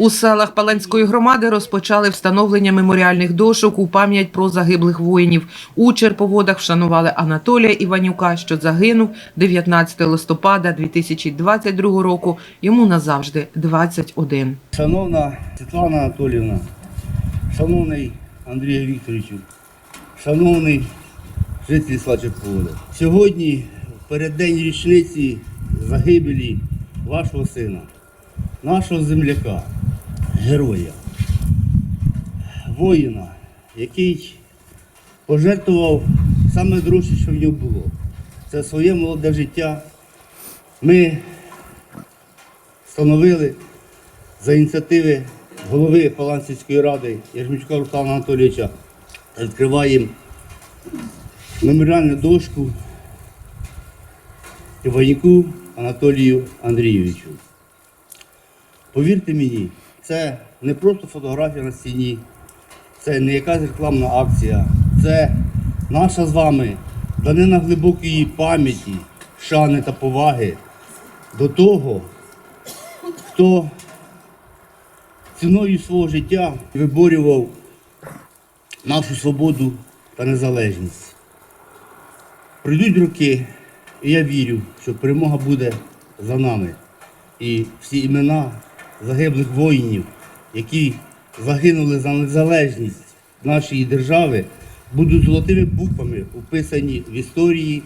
У селах Паланської громади розпочали встановлення меморіальних дошок у пам'ять про загиблих воїнів. У Черповодах вшанували Анатолія Іванюка, що загинув 19 листопада 2022 року. Йому назавжди 21. Шановна Світлана Анатоліївна, шановний Андрій Вікторовичу, шановний жителі Слачаковода, сьогодні, в переддень річниці загибелі вашого сина, нашого земляка, героя, воїна, який пожертвував саме дорожче, що в нього було. Це своє молоде життя. Ми встановили за ініціативи голови Паланцівської ради Єрмічка Руслана Анатолійовича відкриваємо меморіальну дошку Іванюку Анатолію Андрійовичу. Повірте мені, це не просто фотографія на стіні, це не якась рекламна акція, це наша з вами данина глибокої пам'яті, шани та поваги до того, хто ціною свого життя виборював нашу свободу та незалежність. Пройдуть роки, і я вірю, що перемога буде за нами. І всі імена загиблих воїнів, які загинули за незалежність нашої держави, будуть золотими буквами вписані в історії,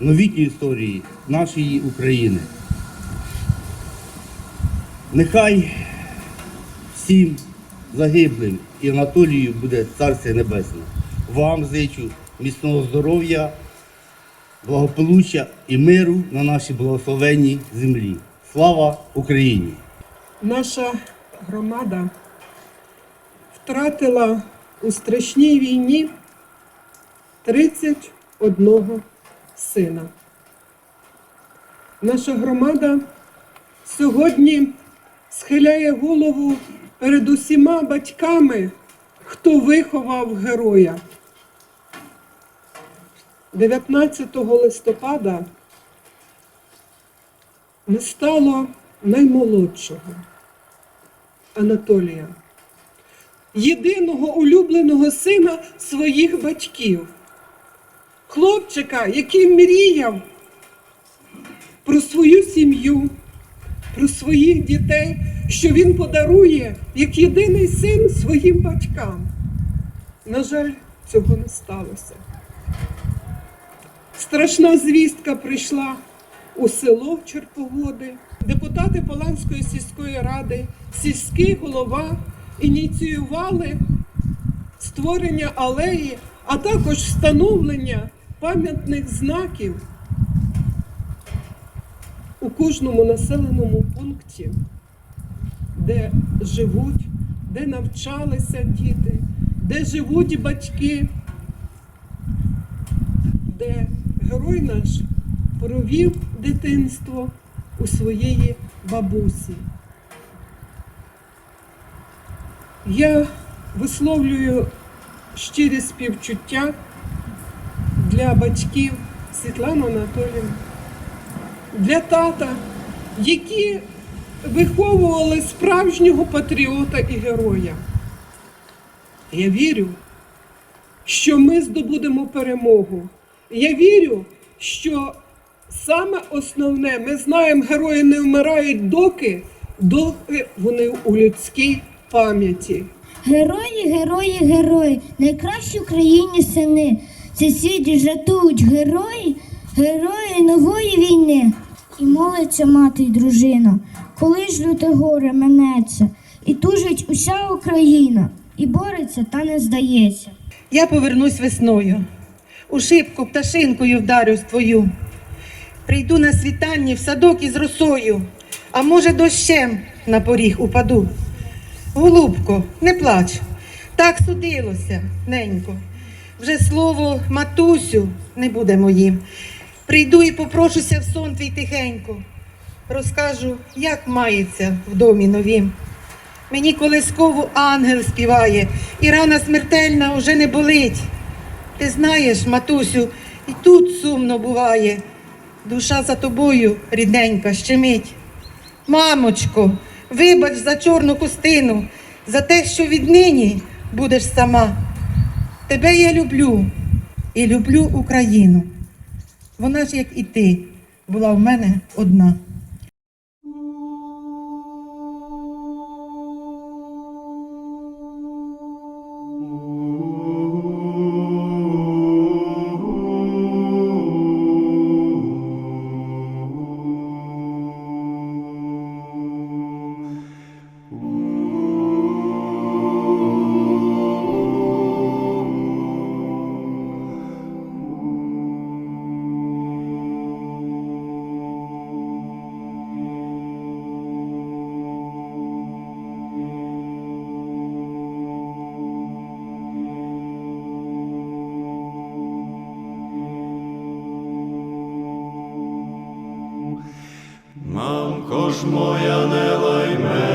новітній історії нашої України. Нехай всім загиблим і Анатолію буде царство небесне. Вам зичу міцного здоров'я, благополуччя і миру на нашій благословенній землі. Слава Україні! Наша громада втратила у страшній війні 31 сина. Наша громада сьогодні схиляє голову перед усіма батьками, хто виховав героя. 19 листопада не стало наймолодшого Анатолія, єдиного улюбленого сина своїх батьків, хлопчика, який мріяв про свою сім'ю, про своїх дітей, що він подарує як єдиний син своїм батькам. На жаль, цього не сталося. Страшна звістка прийшла у село Черповоди. Депутати Поланської сільської ради, сільський голова ініціювали створення алеї, а також встановлення пам'ятних знаків у кожному населеному пункті, де живуть, де навчалися діти, де живуть батьки, де герой наш провів дитинство у своєї бабусі. Я висловлюю щирі співчуття для батьків Світлани Анатоліївни, для тата, які виховували справжнього патріота і героя. Я вірю, що ми здобудемо перемогу. Я вірю, що саме основне, ми знаємо, герої не вмирають доки, доки вони у людській пам'яті. Герої, герої, герої, найкращі в країні сини. Сусіді жартують герої, герої нової війни. І молиться мати й дружина, коли ж люте горе минеться, і тужить уся Україна, і бореться, та не здається. Я повернусь весною, у шибку пташинкою вдарюсь твою. Прийду на світанні в садок із росою, а може, дощем на поріг упаду. Голубко, не плач, так судилося, ненько. Вже слово матусю не буде моїм. Прийду і попрошуся в сон твій тихенько. Розкажу, як мається в домі новім. Мені колискову ангел співає, і рана смертельна уже не болить. Ти знаєш, матусю, і тут сумно буває. Душа за тобою, рідненька, щемить. Мамочко, Вибач за чорну кустину, за те, що віднині будеш сама. Тебе я люблю і люблю Україну. Вона ж, як і ти, була в мене одна. Ж моя, не лай мене,